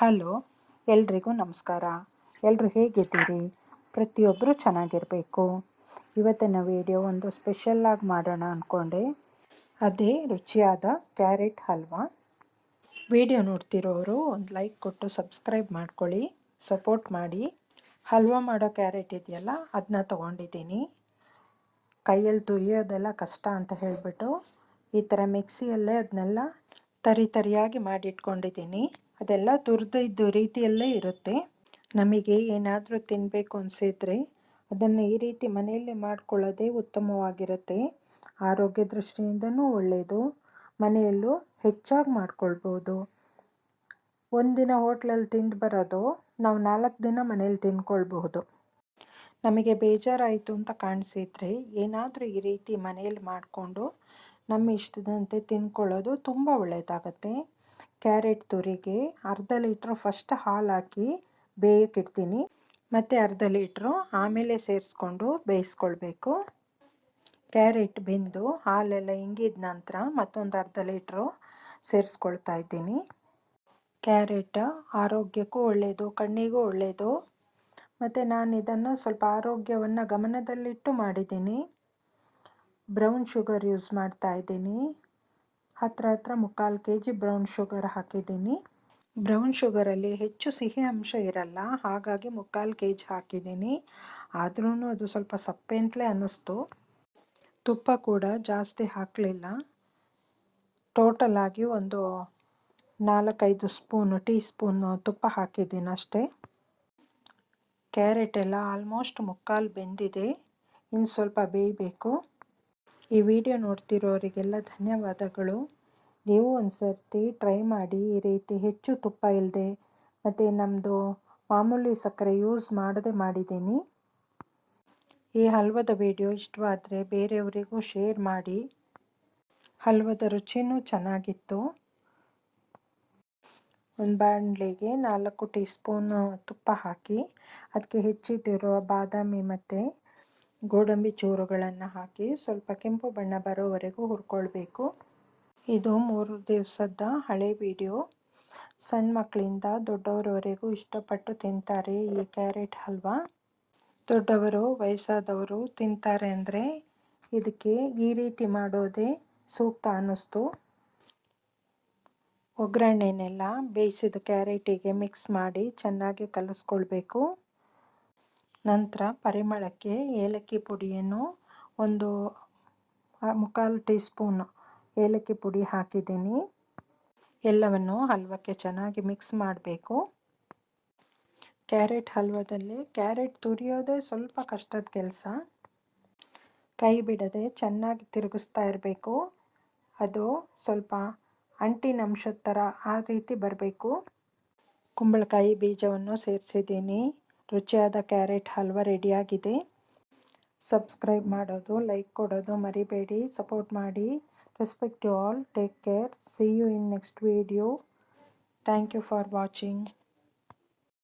Hello, ಎಲ್ರಿಗೂ ನಮಸ್ಕಾರ. ಎಲ್ಲರೂ ಹೇಗಿದ್ದೀರಿ? ಪ್ರತಿಯೊಬ್ಬರು ಚೆನ್ನಾಗಿರಬೇಕು. ಇವತ್ತಿನ ವಿಡಿಯೋ ಒಂದು ಸ್ಪೆಷಲ್ಲಾಗಿ ಮಾಡೋಣ ಅಂದ್ಕೊಂಡೆ ಅದೇ ರುಚಿಯಾದ ಕ್ಯಾರೆಟ್ ಹಲ್ವಾ. ವಿಡಿಯೋ ನೋಡ್ತಿರೋರು ಒಂದು ಲೈಕ್ ಕೊಟ್ಟು ಸಬ್ಸ್ಕ್ರೈಬ್ ಮಾಡ್ಕೊಳ್ಳಿ, ಸಪೋರ್ಟ್ ಮಾಡಿ. ಹಲ್ವಾ ಮಾಡೋ ಕ್ಯಾರೆಟ್ ಇದೆಯಲ್ಲ ಅದನ್ನ ತೊಗೊಂಡಿದ್ದೀನಿ. ಕೈಯಲ್ಲಿ ತುರಿಯೋದೆಲ್ಲ ಕಷ್ಟ ಅಂತ ಹೇಳಿಬಿಟ್ಟು ಈ ಥರ ಮಿಕ್ಸಿಯಲ್ಲೇ ಅದನ್ನೆಲ್ಲ ತರಿ ತರಿಯಾಗಿ ಮಾಡಿಟ್ಕೊಂಡಿದ್ದೀನಿ. ಅದೆಲ್ಲ ತುರಿದಿದ್ದು ರೀತಿಯಲ್ಲೇ ಇರುತ್ತೆ. ನಮಗೆ ಏನಾದರೂ ತಿನ್ನಬೇಕು ಅನಿಸಿದ್ರೆ ಅದನ್ನು ಈ ರೀತಿ ಮನೆಯಲ್ಲೇ ಮಾಡ್ಕೊಳ್ಳೋದೇ ಉತ್ತಮವಾಗಿರುತ್ತೆ. ಆರೋಗ್ಯ ದೃಷ್ಟಿಯಿಂದನೂ ಒಳ್ಳೆಯದು ಮನೆಯಲ್ಲೂ ಹೆಚ್ಚಾಗಿ ಮಾಡ್ಕೊಳ್ಬೋದು. ಒಂದಿನ ಹೋಟ್ಲಲ್ಲಿ ತಿಂದು ಬರೋದು, ನಾವು ನಾಲ್ಕು ದಿನ ಮನೇಲಿ ತಿನ್ಕೊಳ್ಬಹುದು ನಮಗೆ ಬೇಜಾರಾಯಿತು ಅಂತ ಕಾಣಿಸಿದ್ರೆ ಏನಾದರೂ ಈ ರೀತಿ ಮನೆಯಲ್ಲಿ ಮಾಡಿಕೊಂಡು ನಮ್ಮ ಇಷ್ಟದಂತೆ ತಿನ್ಕೊಳ್ಳೋದು ತುಂಬ ಒಳ್ಳೆಯದಾಗತ್ತೆ ಕ್ಯಾರೆಟ್ ತುರಿಗೆ, ಅರ್ಧ ಲೀಟ್ರು ಫಸ್ಟ್ ಹಾಲು ಹಾಕಿ ಬೇಯಕ್ಕಿಡ್ತೀನಿ ಮತ್ತು ಅರ್ಧ ಲೀಟ್ರು ಆಮೇಲೆ ಸೇರಿಸ್ಕೊಂಡು ಬೇಯಿಸ್ಕೊಳ್ಬೇಕು. ಕ್ಯಾರೆಟ್ ಬೆಂದು ಹಾಲೆಲ್ಲ ಹಿಂಗಿದ ನಂತರ ಮತ್ತೊಂದು ಅರ್ಧ ಲೀಟ್ರು ಸೇರಿಸ್ಕೊಳ್ತಾ ಇದ್ದೀನಿ. ಕ್ಯಾರೆಟ್ ಆರೋಗ್ಯಕ್ಕೂ ಒಳ್ಳೆಯದು ಕಣ್ಣಿಗೂ ಒಳ್ಳೆಯದು ಮತ್ತು ನಾನು ಇದನ್ನು ಸ್ವಲ್ಪ ಆರೋಗ್ಯವನ್ನು ಗಮನದಲ್ಲಿಟ್ಟು ಮಾಡಿದ್ದೀನಿ. ಬ್ರೌನ್ ಶುಗರ್ ಯೂಸ್ ಮಾಡ್ತಾ ಇದ್ದೀನಿ. ಹತ್ರ ಹತ್ರ ಮುಕ್ಕಾಲು ಕೆ ಜಿ ಬ್ರೌನ್ ಶುಗರ್ ಹಾಕಿದ್ದೀನಿ. ಬ್ರೌನ್ ಶುಗರಲ್ಲಿ ಹೆಚ್ಚು ಸಿಹಿ ಅಂಶ ಇರಲ್ಲ, ಹಾಗಾಗಿ ಮುಕ್ಕಾಲು ಕೆ ಜಿ ಹಾಕಿದ್ದೀನಿ. ಆದ್ರೂ ಅದು ಸ್ವಲ್ಪ ಸಪ್ಪೆ ಅಂತಲೇ ಅನ್ನಿಸ್ತು. ತುಪ್ಪ ಕೂಡ ಜಾಸ್ತಿ ಹಾಕಲಿಲ್ಲ. ಟೋಟಲ್ ಆಗಿ ಒಂದು ನಾಲ್ಕೈದು ಸ್ಪೂನು, ಟೀ ಸ್ಪೂನು ತುಪ್ಪ ಹಾಕಿದ್ದೀನಿ ಅಷ್ಟೇ. ಕ್ಯಾರೆಟ್ ಎಲ್ಲ ಆಲ್ಮೋಸ್ಟ್ ಮುಕ್ಕಾಲು ಬೆಂದಿದೆ. ಇನ್ನು ಸ್ವಲ್ಪ ಬೇಯಬೇಕು. ಈ ವಿಡಿಯೋ ನೋಡ್ತಿರೋರಿಗೆಲ್ಲ ಧನ್ಯವಾದಗಳು. ನೀವು ಒಂದು ಸರ್ತಿ ಟ್ರೈ ಮಾಡಿ, ಈ ರೀತಿ ಹೆಚ್ಚು ತುಪ್ಪ ಇಲ್ಲದೆ ಮತ್ತು ನಮ್ಮದು ಮಾಮೂಲಿ ಸಕ್ಕರೆ ಯೂಸ್ ಮಾಡದೆ ಮಾಡಿದ್ದೀನಿ. ಈ ಹಲ್ವದ ವಿಡಿಯೋ ಇಷ್ಟವಾದರೆ ಬೇರೆಯವರಿಗೂ ಶೇರ್ ಮಾಡಿ. ಹಲ್ವದ ರುಚಿನೂ ಚೆನ್ನಾಗಿತ್ತು. ಒಂದು ಬಾಣಲೆಗೆ ನಾಲ್ಕು ಟೀ ಸ್ಪೂನು ತುಪ್ಪ ಹಾಕಿ, ಅದಕ್ಕೆ ಹೆಚ್ಚಿಟ್ಟಿರುವ ಬಾದಾಮಿ ಮತ್ತು ಗೋಡಂಬಿ ಚೂರುಗಳನ್ನು ಹಾಕಿ ಸ್ವಲ್ಪ ಕೆಂಪು ಬಣ್ಣ ಬರೋವರೆಗೂ ಹುರ್ಕೊಳ್ಬೇಕು. ಇದು ಮೂರು ದಿವಸದ ಹಳೆ ವಿಡಿಯೋ. ಸಣ್ಣ ಮಕ್ಕಳಿಂದ ದೊಡ್ಡವರವರೆಗೂ ಇಷ್ಟಪಟ್ಟು ತಿಂತಾರೆ ಈ ಕ್ಯಾರೆಟ್ ಹಲ್ವಾ. ದೊಡ್ಡವರು, ವಯಸ್ಸಾದವರು ತಿಂತಾರೆ ಅಂದರೆ ಇದಕ್ಕೆ ಈ ರೀತಿ ಮಾಡೋದೇ ಸೂಕ್ತ ಅನ್ನಿಸ್ತು. ಒಗ್ಗರಣೆನೆಲ್ಲ ಬೇಯಿಸಿದ ಕ್ಯಾರೆಟಿಗೆ ಮಿಕ್ಸ್ ಮಾಡಿ ಚೆನ್ನಾಗಿ ಕಲಿಸ್ಕೊಳ್ಬೇಕು. ನಂತರ ಪರಿಮಳಕ್ಕೆ ಏಲಕ್ಕಿ ಪುಡಿಯನ್ನು ಒಂದು ಮುಕ್ಕಾಲು ಟೀ ಸ್ಪೂನ್ ಏಲಕ್ಕಿ ಪುಡಿ ಹಾಕಿದ್ದೀನಿ. ಎಲ್ಲವನ್ನು ಹಲ್ವಕ್ಕೆ ಚೆನ್ನಾಗಿ ಮಿಕ್ಸ್ ಮಾಡಬೇಕು. ಕ್ಯಾರೆಟ್ ಹಲ್ವದಲ್ಲಿ, ಕ್ಯಾರೆಟ್ ತುರಿಯೋದೇ ಸ್ವಲ್ಪ ಕಷ್ಟದ ಕೆಲಸ. ಕೈ ಬಿಡದೆ ಚೆನ್ನಾಗಿ ತಿರುಗಿಸ್ತಾ ಇರಬೇಕು. ಅದು ಸ್ವಲ್ಪ ಅಂಟಿನ ಅಂಶದ ಥರ ಆ ರೀತಿ ಬರಬೇಕು. ಕುಂಬಳಕಾಯಿ ಬೀಜವನ್ನು ಸೇರಿಸಿದ್ದೀನಿ. ರುಚಿಯಾದ ಕ್ಯಾರೆಟ್ ಹಲ್ವ ರೆಡಿಯಾಗಿದೆ. ಸಬ್ಸ್ಕ್ರೈಬ್ ಮಾಡೋದು, ಲೈಕ್ ಕೊಡೋದು ಮರಿಬೇಡಿ. ಸಪೋರ್ಟ್ ಮಾಡಿ. Respect you all. Take care. See you in next video thank you for watching